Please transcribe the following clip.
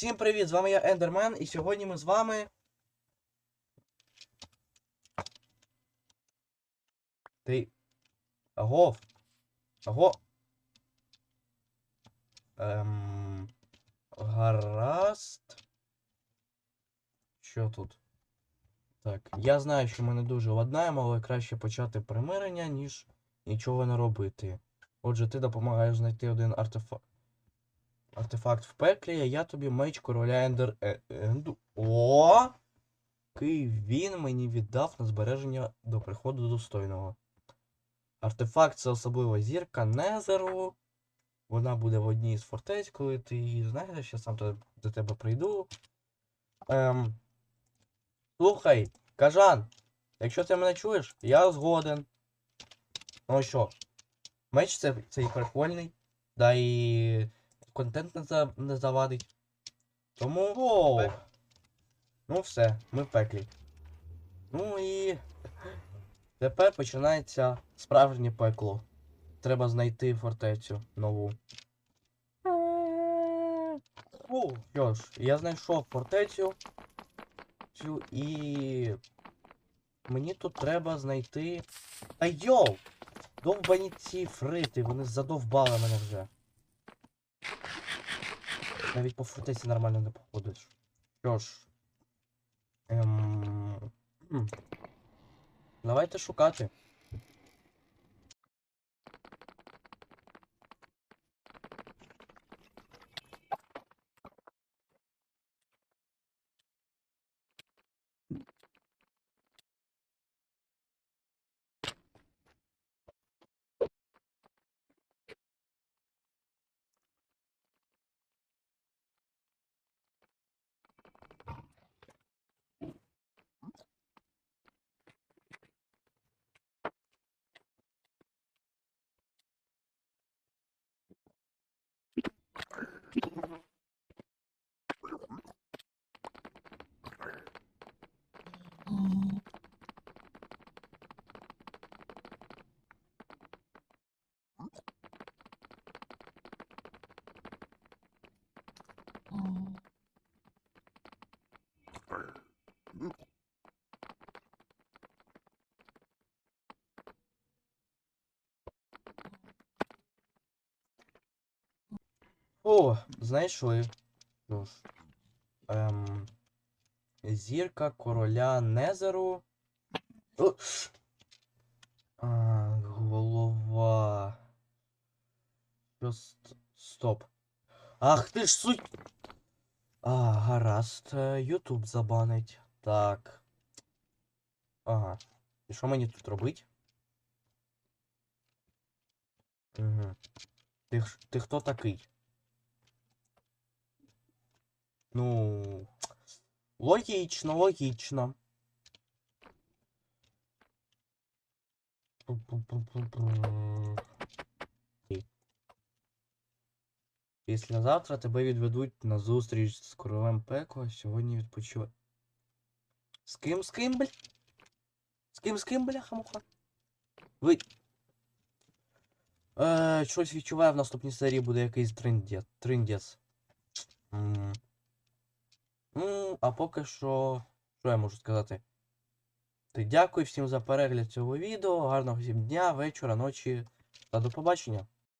Всім привіт! З вами я Ендермен, і сьогодні ми з вами. Ти. Агов. Аго. Ем... Гаразд. Що тут? Так, я знаю, що ми не дуже ладнаємо, але краще почати примирення, ніж нічого не робити. Отже, ти допомагаєш знайти один артефакт. Артефакт в пеклі, а я тобі меч короля Ендер Е- Енду. О! Який він мені віддав на збереження до приходу достойного. Артефакт це особлива зірка Незеру. Вона буде в одній з фортець, коли ти її знаєш, я сам до, тебе прийду. Ем... Слухай, кажан, якщо ти мене чуєш, я згоден. Ну що, меч це, цей прикольний. Да і контент не, за, не завадить. Тому. О! Ну все, ми в пеклі. Ну і. Тепер починається справжнє пекло. Треба знайти фортецю нову. О, що ж, я знайшов фортецю. Цю і. Мені тут треба знайти. Та йоу! Довбані ці фрити, вони задовбали мене вже. Навіть по фортеці нормально не походиш. Що ж. Ем... Давайте шукати. О, знайшли. Що ж. Ем... Зірка короля Незеру. О! А, голова. Що Стоп. Ах ти ж суть. А, гаразд. е, Ютуб забанить. Так. Ага. І що мені тут робить? Угу. Ти, ти хто такий? Ну. Логічно, логічно. Післязавтра тебе відведуть на зустріч з королем пекла. Сьогодні відпочивай. З ким, з ким, бля? З ким, з ким, бляха муха? Ви. Е, щось відчуваю, в наступній серії буде якийсь триндець. Триндець. Ну, а поки що. Що я можу сказати? Ти дякую всім за перегляд цього відео. Гарного всім дня, вечора, ночі та до побачення.